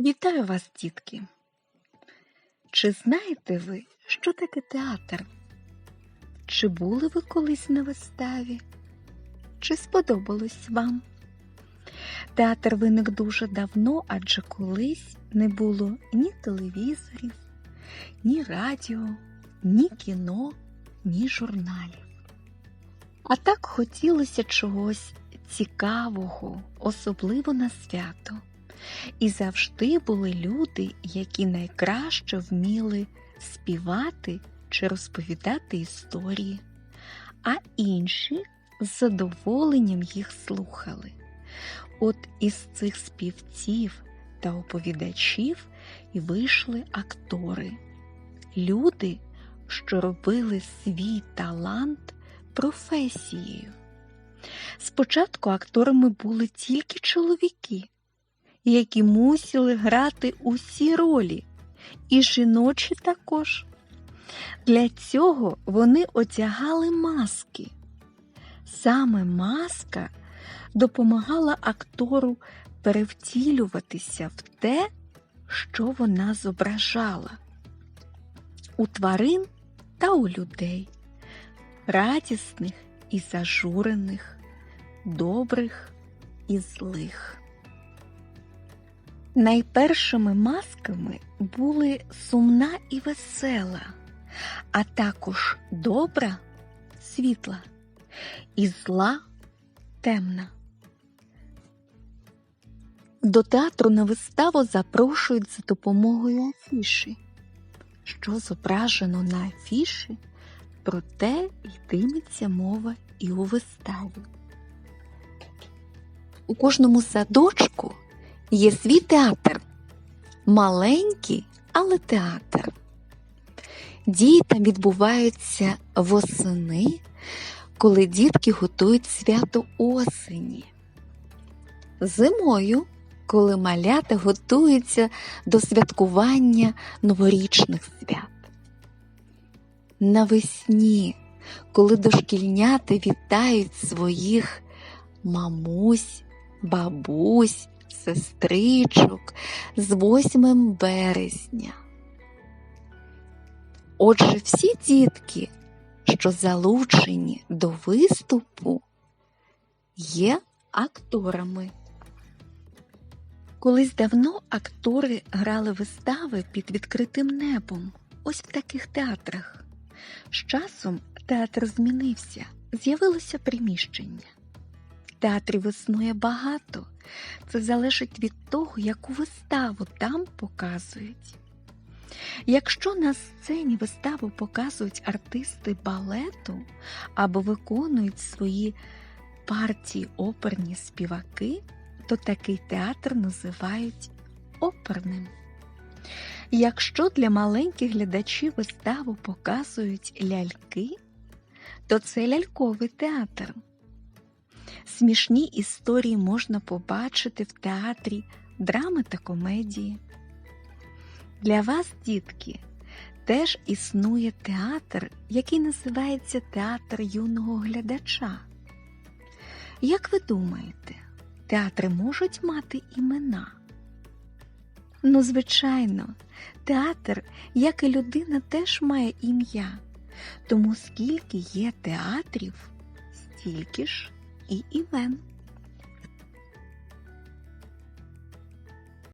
Вітаю вас, дітки! Чи знаєте ви, що таке театр? Чи були ви колись на виставі? Чи сподобалось вам? Театр виник дуже давно, адже колись не було ні телевізорів, ні радіо, ні кіно, ні журналів. А так хотілося чогось цікавого, особливо на свято. І завжди були люди, які найкраще вміли співати чи розповідати історії, а інші з задоволенням їх слухали. От із цих співців та оповідачів і вийшли актори, люди, що робили свій талант професією. Спочатку акторами були тільки чоловіки які мусили грати усі ролі, і жіночі також. Для цього вони одягали маски. Саме маска допомагала актору перевтілюватися в те, що вона зображала у тварин та у людей, радісних і зажурених, добрих і злих. Найпершими масками були сумна і весела, а також добра світла і зла темна. До театру на виставу запрошують за допомогою афіші. Що зображено на афіші, про те йтиметься мова і у виставі. У кожному садочку Є свій театр, маленький, але театр. Дії там відбуваються восени, коли дітки готують свято осені. Зимою, коли малята готуються до святкування новорічних свят. Навесні, коли дошкільнята вітають своїх мамусь, бабусь сестричок з 8 березня. Отже, всі дітки, що залучені до виступу, є акторами. Колись давно актори грали вистави під відкритим небом, ось в таких театрах. З часом театр змінився, з'явилося приміщення. Театрів існує багато, це залежить від того, яку виставу там показують. Якщо на сцені виставу показують артисти балету або виконують свої партії оперні співаки, то такий театр називають оперним. Якщо для маленьких глядачів виставу показують ляльки, то це ляльковий театр. Смішні історії можна побачити в театрі драми та комедії. Для вас, дітки, теж існує театр, який називається Театр юного глядача. Як ви думаєте, театри можуть мати імена? Ну, звичайно, театр, як і людина, теж має ім'я. Тому скільки є театрів, стільки ж і імен.